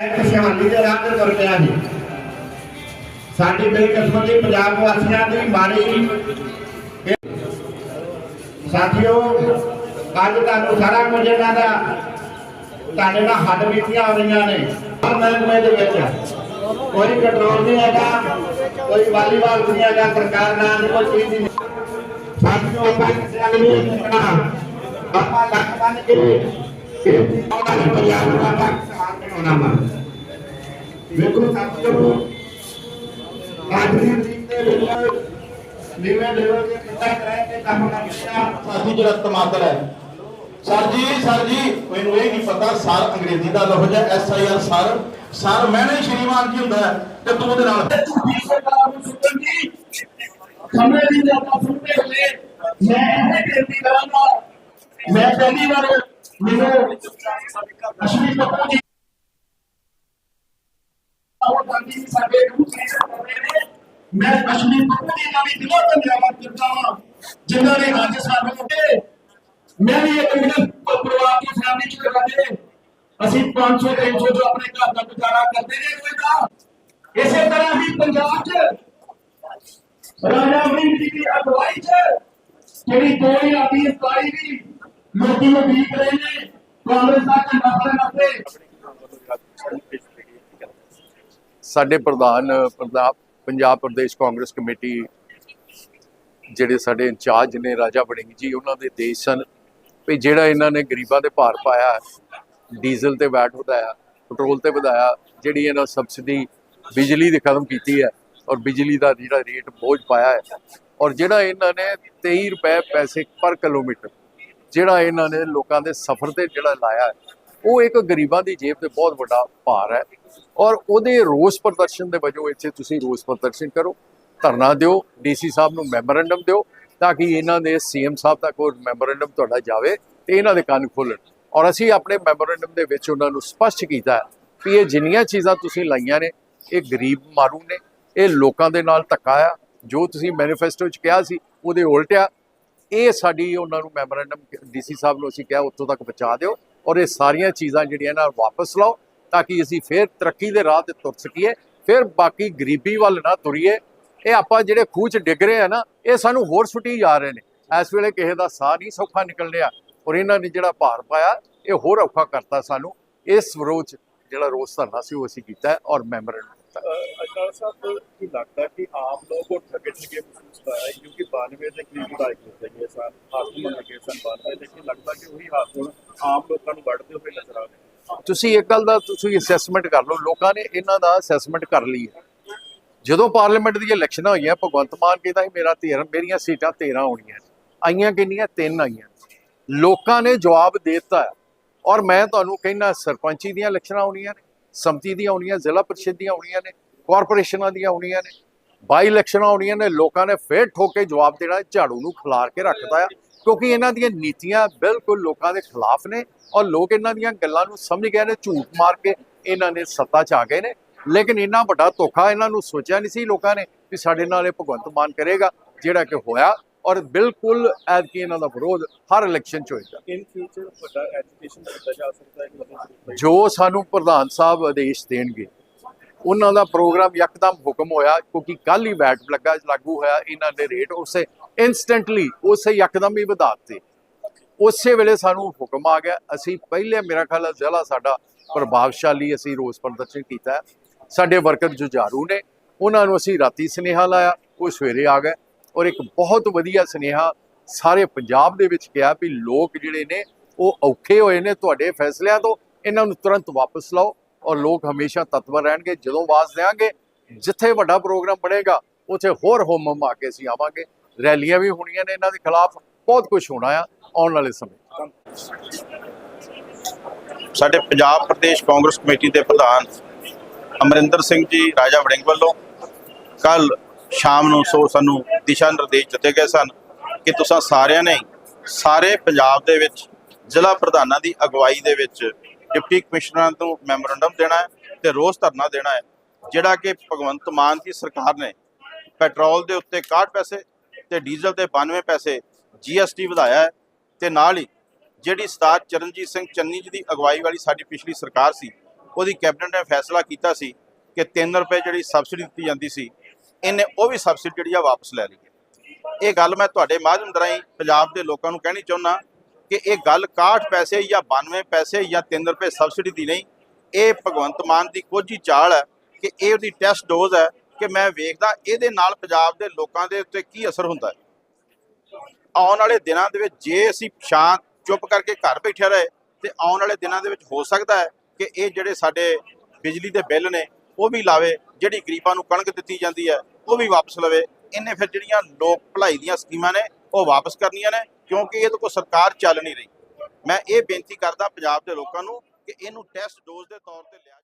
ਖੁਸ਼ਹਾਲੀ ਦੇ ਰਾਹ ਤੇ ਤੁਰ ਪਿਆ ਜੀ ਸਾਡੀ ਬੇਕਿਸਮਤੀ ਪੰਜਾਬ ਵਾਸੀਆਂ ਦੀ ਮਾੜੀ ਸਾਥੀਓ ਅੱਜ ਤੁਹਾਨੂੰ ਸਾਰਾ ਕੁਝ ਇਹਨਾਂ ਦਾ ਤੁਹਾਡੇ ਨਾਲ ਹੱਡ ਬੀਤੀਆਂ ਹੋ ਰਹੀਆਂ ਨੇ ਹਰ ਮਹਿਕਮੇ ਦੇ ਵਿੱਚ ਕੋਈ ਕੰਟਰੋਲ ਨਹੀਂ ਹੈਗਾ ਕੋਈ ਵਾਲੀਬਾਲ ਨਹੀਂ ਹੈਗਾ ਸਰਕਾਰ ਨਾਲ ਕੋਈ ਚੀਜ਼ ਨਹੀਂ ਸਾਥੀਓ ਆਪਾਂ ਲੱਖ ਬੰਨ ਕੇ ਇਹ ਉਹਨਾਂ ਦੇ ਪੰਜਾਬ ਦਾ ਬਣਾਉਣਾ ਵਾ ਵੇਖੋ ਸਾਥੀਓ ਅੱਜ ਦੀ ਤਰੀਕ ਦੇ ਵਿੱਚ ਨੀਵੇਂ ਲੈਵਲ ਤੇ ਕਿੱਦਾਂ ਕਰਾਇਆ ਤੇ ਕੰਮ ਕਰਨਾ ਸਾਡੀ ਜਿਹੜਾ ਟਮਾਟਰ ਹੈ ਸਰ ਜੀ ਸਰ ਜੀ ਮੈਨੂੰ ਇਹ ਨਹੀਂ ਪਤਾ ਸਰ ਅੰਗਰੇਜ਼ੀ ਦਾ ਲਫ਼ਜ਼ ਹੈ S I R sir sir ਮੈਨੇ ਸ਼੍ਰੀਮਾਨ ਕੀ ਹੁੰਦਾ ਤੇ ਤੂੰ ਉਹਦੇ ਨਾਲ ਦੀ ਸਮੇਂ ਦੀ ਆਪਾਂ ਸੁਣਦੇ ਹੋਏ ਮੈਂ ਇਹ ਬੇਨਤੀ ਕਰਾਂਗਾ ਮੈਂ ਪਹਿਲੀ ਵਾਰ ਮੈਨੂੰ ਅਸ਼ਵਨੀ ਪੱਪੂ ਜੀ ਆਉਂ ਗਾਂਧੀ ਜੀ ਸਾਡੇ ਨੂੰ ਸੇਵਾ ਕਰ ਰਹੇ ਨੇ ਮੈਂ ਅਸ਼ਵਨੀ ਪੱਪੂ ਜੀ ਦਾ ਵੀ ਦਿਲੋਂ ਧੰਨਵਾਦ ਕਰਦਾ ਹਾਂ ਜਿਨ੍ਹਾਂ ਨੇ ਅੱਜ ਸਾਨੂੰ ਤੇ ਮੈਂ ਵੀ ਇੱਕ ਮਿਡਲ ਪਰਿਵਾਰ ਦੀ ਫੈਮਿਲੀ ਚ ਰਹਿੰਦੇ ਅਸੀਂ 500 300 ਜੋ ਆਪਣੇ ਘਰ ਦਾ ਗੁਜ਼ਾਰਾ ਕਰਦੇ ਨੇ ਕੋਈ ਤਾਂ ਇਸੇ ਤਰ੍ਹਾਂ ਹੀ ਪੰਜਾਬ 'ਚ ਰਾਜਾ ਵੜਿੰਗ ਜੀ ਦੀ ਅਗਵਾਈ 'ਚ ਜਿਹੜੀ 2027 ਦੀ ਲੋਕੀ ਨੂੰ ਉਡੀਕ ਰਹੇ ਨੇ ਕਾਂਗਰਸ ਦਾ ਝੰਡਾ ਫੜਨ ਵਾਸਤੇ ਸਾਡੇ ਪ੍ਰਧਾਨ ਪ੍ਰਧਾਨ, ਪੰਜਾਬ ਪ੍ਰਦੇਸ਼ ਕਾਂਗਰਸ ਕਮੇਟੀ ਜਿਹੜੇ ਸਾਡੇ ਇੰਚਾਰਜ ਨੇ ਰਾਜਾ ਵੜਿੰਗ ਜੀ, ਉਹਨਾਂ ਦੇ ਦੇਸ਼ ਸਨ। ਵੀ ਜਿਹੜਾ ਇਹਨਾਂ ਨੇ ਗਰੀਬਾਂ ਦੇ ਭਾਰ ਪਾਇਆ, ਡੀਜ਼ਲ ਤੇ ਵੈਟ ਵਧਾਇਆ, ਪੈਟਰੋਲ ਤੇ ਵਧਾਇਆ, ਜਿਹੜੀ ਇਹਨਾਂ ਸਬਸਿਡੀ ਬਿਜਲੀ ਦੀ ਖਤਮ ਕੀਤੀ ਹੈ ਔਰ ਬਿਜਲੀ ਦਾ ਜਿਹੜਾ ਰੇਟ ਬੋਝ ਪਾਇਆ ਹੈ ਔਰ ਜਿਹੜਾ ਇਹਨਾਂ ਨੇ 23 ਰੁਪਏ ਪੈਸੇ ਪਰ ਕਿਲੋਮੀਟਰ, ਜਿਹੜਾ ਇਹਨਾਂ ਨੇ ਲੋਕਾਂ ਦੇ ਸਫ਼ਰ ਤੇ ਜਿਹੜਾ ਲਾਇਆ ਹੈ ਉਹ ਇੱਕ ਗਰੀਬਾਂ ਦੀ ਜੇਬ ਤੇ ਬਹੁਤ ਵੱਡਾ ਭਾਰ ਹੈ ਔਰ ਉਹਦੇ ਰੋਸ ਪ੍ਰਦਰਸ਼ਨ ਦੇ ਵਜੋਂ ਇੱਥੇ ਤੁਸੀਂ ਰੋਸ ਪ੍ਰਦਰਸ਼ਨ ਕਰੋ, ਧਰਨਾ ਦਿਓ, ਡੀਸੀ ਸਾਹਿਬ ਨੂੰ ਮੈਮੋਰੈਂਡਮ ਦਿਓ ਤਾਂ ਕਿ ਇਹਨਾਂ ਦੇ ਸੀਐਮ ਸਾਹਿਬ ਤੱਕ ਉਹ ਮੈਮੋਰੈਂਡਮ ਤੁਹਾਡਾ ਜਾਵੇ ਤੇ ਇਹਨਾਂ ਦੇ ਕੰਨ ਖੋਲਣ। ਔਰ ਅਸੀਂ ਆਪਣੇ ਮੈਮੋਰੈਂਡਮ ਦੇ ਵਿੱਚ ਉਹਨਾਂ ਨੂੰ ਸਪਸ਼ਟ ਕੀਤਾ ਹੈ ਕਿ ਇਹ ਜਿੰਨੀਆਂ ਚੀਜ਼ਾਂ ਤੁਸੀਂ ਲਾਈਆਂ ਨੇ, ਇਹ ਗਰੀਬ ਮਾਰੂ ਨੇ, ਇਹ ਲੋਕਾਂ ਦੇ ਨਾਲ ਧੱਕਾ ਆ, ਜੋ ਤੁਸੀਂ ਮੈਨੀਫੈਸਟੋ 'ਚ ਕਿਹਾ ਸੀ, ਉਹਦੇ ਉਲਟਿਆ ਇਹ ਸਾਡੀ ਉਹਨਾਂ ਨੂੰ ਮੈਮੋਰੈਂਡਮ ਡੀਸੀ ਸਾਹਿਬ ਨੂੰ ਅਸੀਂ ਕਿਹਾ, ਉੱਥੋਂ ਤੱਕ ਪਹੁੰਚਾ ਦਿਓ। ਔਰ ਇਹ ਸਾਰੀਆਂ ਚੀਜ਼ਾਂ ਜਿਹੜੀਆਂ ਨਾ ਵਾਪਸ ਲਓ ਤਾਂ ਕਿ ਅਸੀਂ ਫੇਰ ਤਰੱਕੀ ਦੇ ਰਾਹ ਤੇ ਤੁਰ ਸਕੀਏ, ਫਿਰ ਬਾਕੀ ਗਰੀਬੀ ਵੱਲ ਨਾ ਤੁਰੀਏ। ਇਹ ਆਪਾਂ ਜਿਹੜੇ ਖੂਹ 'ਚ ਡਿੱਗ ਰਹੇ ਆ ਨਾ, ਇਹ ਸਾਨੂੰ ਹੋਰ ਸੁੱਟੀ ਜਾ ਰਹੇ ਨੇ। ਇਸ ਵੇਲੇ ਕਿਸੇ ਦਾ ਸਾਹ ਨਹੀਂ ਸੌਖਾ ਨਿਕਲ ਰਿਹਾ ਔਰ ਇਹਨਾਂ ਨੇ ਜਿਹੜਾ ਭਾਰ ਪਾਇਆ, ਇਹ ਹੋਰ ਔਖਾ ਕਰਤਾ ਸਾਨੂੰ। ਇਸ ਵਿਰੋਧ ਜਿਹੜਾ ਰੋਸ ਧਰਨਾ ਸੀ, ਉਹ ਅਸੀਂ ਕੀਤਾ ਔਰ ਮੈਮੋਰੈਂਡਮ ਅਕਾਲ ਸਾਹਿਬ, ਕੀ ਲੱਗਦਾ ਕਿ ਆਮ ਲੋਕ ਉਹ ਠੱਗੇ ਠੱਗੇ ਮਹਿਸੂਸ ਕਰ ਰਹੇ ਕਿਉਂਕਿ 92 ਦੇ ਕਰੀਬ ਵਧਾਈ ਹੁੰਦੇ ਨੇ ਸਾਲ ਹਾਸਲ ਲੱਗੇ ਸਨ 92 ਲੇਕਿਨ ਲੱਗਦਾ ਕਿ ਉਹੀ ਹਾਸ ਆਮ ਲੋਕਾਂ ਨੂੰ ਵੱਢਦੇ ਹੋਏ ਨਜ਼ਰ ਆ ਰਹੇ ਤੁਸੀਂ ਇੱਕ ਗੱਲ ਦਾ, ਤੁਸੀਂ ਅਸੈਸਮੈਂਟ ਕਰ ਲਓ। ਲੋਕਾਂ ਨੇ ਇਹਨਾਂ ਦਾ ਅਸੈਸਮੈਂਟ ਕਰ ਲਈ ਹੈ। ਜਦੋਂ ਪਾਰਲੀਮੈਂਟ ਦੀਆਂ ਇਲੈਕਸ਼ਨਾਂ ਹੋਈਆਂ, ਭਗਵੰਤ ਮਾਨ ਕਹਿੰਦਾ ਸੀ, ਮੇਰਾ 13 ਮੇਰੀਆਂ ਸੀਟਾਂ 13 ਹੋਣੀਆਂ ਆਈਆਂ ਕਿੰਨੀਆਂ? ਤਿੰਨ ਆਈਆਂ ਲੋਕਾਂ ਨੇ ਜਵਾਬ ਦੇ ਦਿੱਤਾ ਔਰ ਮੈਂ ਤੁਹਾਨੂੰ ਕਹਿੰਦਾ, ਸਰਪੰਚੀ ਦੀਆਂ ਇਲੈਕਸ਼ਨਾਂ ਆਉਣੀਆਂ ਨੇ। ਸੰਮਤੀ ਦੀਆਂ ਹੋਣੀਆਂ, ਜ਼ਿਲ੍ਹਾ ਪਰਿਸ਼ਦ ਦੀਆਂ ਹੋਣੀਆਂ ਨੇ, ਕਾਰਪੋਰੇਸ਼ਨਾਂ ਦੀਆਂ ਹੋਣੀਆਂ ਨੇ, ਬਾਈ ਇਲੈਕਸ਼ਨਾਂ ਆਉਣੀਆਂ ਨੇ, ਲੋਕਾਂ ਨੇ ਫੇਰ ਠੋਕ ਕੇ ਜਵਾਬ ਦੇਣਾ, ਝਾੜੂ ਨੂੰ ਖਿਲਾਰ ਕੇ ਰੱਖਦਾ ਆ, ਕਿਉਂਕਿ ਇਹਨਾਂ ਦੀਆਂ ਨੀਤੀਆਂ ਬਿਲਕੁਲ ਲੋਕਾਂ ਦੇ ਖਿਲਾਫ ਨੇ ਔਰ ਲੋਕ ਇਹਨਾਂ ਦੀਆਂ ਗੱਲਾਂ ਨੂੰ ਸਮਝ ਗਏ ਨੇ, ਝੂਠ ਮਾਰ ਕੇ ਇਹਨਾਂ ਨੇ ਸੱਤਾ 'ਚ ਆ ਗਏ ਨੇ, ਲੇਕਿਨ ਇੰਨਾ ਵੱਡਾ ਧੋਖਾ ਇਹਨਾਂ ਨੂੰ ਸੋਚਿਆ ਨਹੀਂ ਸੀ ਲੋਕਾਂ ਨੇ ਕਿ ਸਾਡੇ ਨਾਲ ਇਹ ਭਗਵੰਤ ਮਾਨ ਕਰੇਗਾ, ਜਿਹੜਾ ਕਿ ਹੋਇਆ ਔਰ ਬਿਲਕੁਲ ਐਤਕੀ ਇਹਨਾਂ ਦਾ ਵਿਰੋਧ ਹਰ ਇਲੈਕਸ਼ਨ 'ਚ ਹੋਏਗਾ। ਇਨ ਫਿਊਚਰ ਵੱਡਾ ਐਜੂਕੇਸ਼ਨ ਕੀਤਾ ਜਾ ਸਕਦਾ ਹੈ ਜੋ ਸਾਨੂੰ ਪ੍ਰਧਾਨ ਸਾਹਿਬ ਆਦੇਸ਼ ਦੇਣਗੇ ਉਹਨਾਂ ਦਾ ਪ੍ਰੋਗਰਾਮ ਯਕਦਮ ਹੁਕਮ ਹੋਇਆ ਕਿਉਂਕਿ ਕੱਲ ਹੀ ਵੈਟ ਲੱਗਾ ਲਾਗੂ ਹੋਇਆ ਇਹਨਾਂ ਦੇ ਰੇਟ ਉਸੇ ਇਨਸਟੈਂਟਲੀ ਉਸੇ ਯਕਦਮ ਹੀ ਵਧਾ ਦਿੱਤੇ ਉਸੇ ਵੇਲੇ ਸਾਨੂੰ ਹੁਕਮ ਆ ਗਿਆ। ਅਸੀਂ ਪਹਿਲੇ ਮੇਰਾ ਖਿਆਲ ਜ਼ਿਲ੍ਹਾ ਸਾਡਾ ਪ੍ਰਭਾਵਸ਼ਾਲੀ ਅਸੀਂ ਰੋਸ ਪ੍ਰਦਰਸ਼ਨ ਕੀਤਾ। ਸਾਡੇ ਵਰਕਰ ਜੁਝਾਰੂ ਨੇ ਉਹਨਾਂ ਨੂੰ ਅਸੀਂ ਰਾਤੀ ਸੁਨੇਹਾ ਲਾਇਆ ਉਹ ਸਵੇਰੇ ਆ ਗਏ। ਔਰ ਇੱਕ ਬਹੁਤ ਵਧੀਆ ਸੁਨੇਹਾ ਸਾਰੇ ਪੰਜਾਬ ਦੇ ਵਿੱਚ ਕਿਹਾ ਵੀ ਲੋਕ ਜਿਹੜੇ ਨੇ, ਉਹ ਔਖੇ ਹੋਏ ਨੇ ਤੁਹਾਡੇ ਫੈਸਲਿਆਂ ਤੋਂ, ਇਹਨਾਂ ਨੂੰ ਤੁਰੰਤ ਵਾਪਸ ਲਓ ਔਰ ਲੋਕ ਹਮੇਸ਼ਾ ਤਤਪਰ ਰਹਿਣਗੇ, ਜਦੋਂ ਆਵਾਜ਼ ਦੇਵਾਂਗੇ, ਜਿੱਥੇ ਵੱਡਾ ਪ੍ਰੋਗਰਾਮ ਬਣੇਗਾ, ਉੱਥੇ ਹੋਰ ਹੋਮ ਹਮ ਆ ਕੇ ਅਸੀਂ ਆਵਾਂਗੇ। ਰੈਲੀਆਂ ਵੀ ਹੋਣੀਆਂ ਨੇ ਇਹਨਾਂ ਦੇ ਖਿਲਾਫ, ਬਹੁਤ ਕੁਝ ਹੋਣਾ ਆ, ਆਉਣ ਵਾਲੇ ਸਮੇਂ। ਸਾਡੇ ਪੰਜਾਬ ਪ੍ਰਦੇਸ਼ ਕਾਂਗਰਸ ਕਮੇਟੀ ਦੇ ਪ੍ਰਧਾਨ ਅਮਰਿੰਦਰ ਸਿੰਘ ਜੀ, ਰਾਜਾ ਵੜਿੰਗ ਵੱਲੋਂ ਕੱਲ ਸ਼ਾਮ ਨੂੰ ਸੋ ਸਾਨੂੰ ਦਿਸ਼ਾ ਨਿਰਦੇਸ਼ ਦਿੱਤੇ ਗਏ ਸਨ ਕਿ ਤੁਸੀਂ ਸਾਰਿਆਂ ਨੇ ਸਾਰੇ ਪੰਜਾਬ ਦੇ ਵਿੱਚ ਜ਼ਿਲ੍ਹਾ ਪ੍ਰਧਾਨਾਂ ਦੀ ਅਗਵਾਈ ਦੇ ਵਿੱਚ ਡਿਪਟੀ ਕਮਿਸ਼ਨਰਾਂ ਤੋਂ ਮੈਮੋਰੰਡਮ ਦੇਣਾ ਹੈ ਤੇ ਰੋਸ ਧਰਨਾ ਦੇਣਾ ਹੈ, ਜਿਹੜਾ ਕਿ ਭਗਵੰਤ ਮਾਨ ਦੀ ਸਰਕਾਰ ਨੇ ਪੈਟਰੋਲ ਦੇ ਉੱਤੇ 61 ਪੈਸੇ ਤੇ ਡੀਜ਼ਲ ਤੇ 92 ਪੈਸੇ ਜੀਐਸਟੀ ਵਧਾਇਆ ਹੈ ਤੇ ਨਾਲ ਹੀ ਜਿਹੜੀ ਸਰਦਾਰ ਚਰਨਜੀਤ ਸਿੰਘ ਚੰਨੀ ਜੀ ਦੀ ਅਗਵਾਈ ਵਾਲੀ ਸਾਡੀ ਪਿਛਲੀ ਸਰਕਾਰ ਸੀ, ਉਹਦੀ ਕੈਬਨਿਟ ਨੇ ਫੈਸਲਾ ਕੀਤਾ ਸੀ ਕਿ 3 ਰੁਪਏ ਜਿਹੜੀ ਸਬਸਿਡੀ ਦਿੱਤੀ ਜਾਂਦੀ ਸੀ ਇਹਨੇ ਉਹ ਵੀ ਸਬਸਿਡੀ ਜਿਹੜੀ ਆ ਵਾਪਸ ਲੈ ਲਈ ਹੈ। ਇਹ ਗੱਲ ਮੈਂ ਤੁਹਾਡੇ ਮਾਧਿਅਮ ਰਾਹੀਂ ਪੰਜਾਬ ਦੇ ਲੋਕਾਂ ਨੂੰ ਕਹਿਣੀ ਚਾਹੁੰਦਾ ਕਿ ਇਹ ਗੱਲ 61 ਪੈਸੇ ਜਾਂ 92 ਪੈਸੇ ਜਾਂ 3 ਰੁਪਏ ਸਬਸਿਡੀ ਦੀ ਨਹੀਂ, ਇਹ ਭਗਵੰਤ ਮਾਨ ਦੀ ਕੋਝੀ ਚਾਲ ਹੈ ਕਿ ਇਹ ਉਹਦੀ ਟੈਸਟ ਡੋਜ਼ ਹੈ ਕਿ ਮੈਂ ਵੇਖਦਾ ਇਹਦੇ ਨਾਲ ਪੰਜਾਬ ਦੇ ਲੋਕਾਂ ਦੇ ਉੱਤੇ ਕੀ ਅਸਰ ਹੁੰਦਾ ਹੈ। ਆਉਣ ਵਾਲੇ ਦਿਨਾਂ ਦੇ ਵਿੱਚ ਜੇ ਅਸੀਂ ਸ਼ਾਂਤ, ਚੁੱਪ ਕਰਕੇ ਘਰ ਬੈਠੇ ਰਹੇ ਤੇ ਆਉਣ ਵਾਲੇ ਦਿਨਾਂ ਦੇ ਵਿੱਚ ਹੋ ਸਕਦਾ ਹੈ ਕਿ ਇਹ ਜਿਹੜੇ ਸਾਡੇ ਬਿਜਲੀ ਦੇ ਬਿੱਲ ਨੇ ਉਹ ਵੀ ਲਾਵੇ ਜਿਹੜੀ ਗਰੀਬਾਂ ਨੂੰ ਕਣਕ ਦਿੱਤੀ ਜਾਂਦੀ ਹੈ, ਉਹ ਵੀ ਵਾਪਸ ਲਵੇ। ਇਹਨੇ ਫਿਰ ਜਿਹੜੀਆਂ ਲੋਕ ਭਲਾਈ ਦੀਆਂ ਸਕੀਮਾਂ ਨੇ, ਉਹ ਵਾਪਸ ਕਰਨੀਆਂ ਨੇ, ਕਿਉਂਕਿ ਇਹਦੇ ਕੋਲ ਸਰਕਾਰ ਚੱਲ ਨਹੀਂ ਰਹੀ। ਮੈਂ ਇਹ ਬੇਨਤੀ ਕਰਦਾ ਪੰਜਾਬ ਦੇ ਲੋਕਾਂ ਨੂੰ ਕਿ ਇਹਨੂੰ ਟੈਸਟ ਡੋਜ਼ ਦੇ ਤੌਰ ਤੇ ਲਿਆ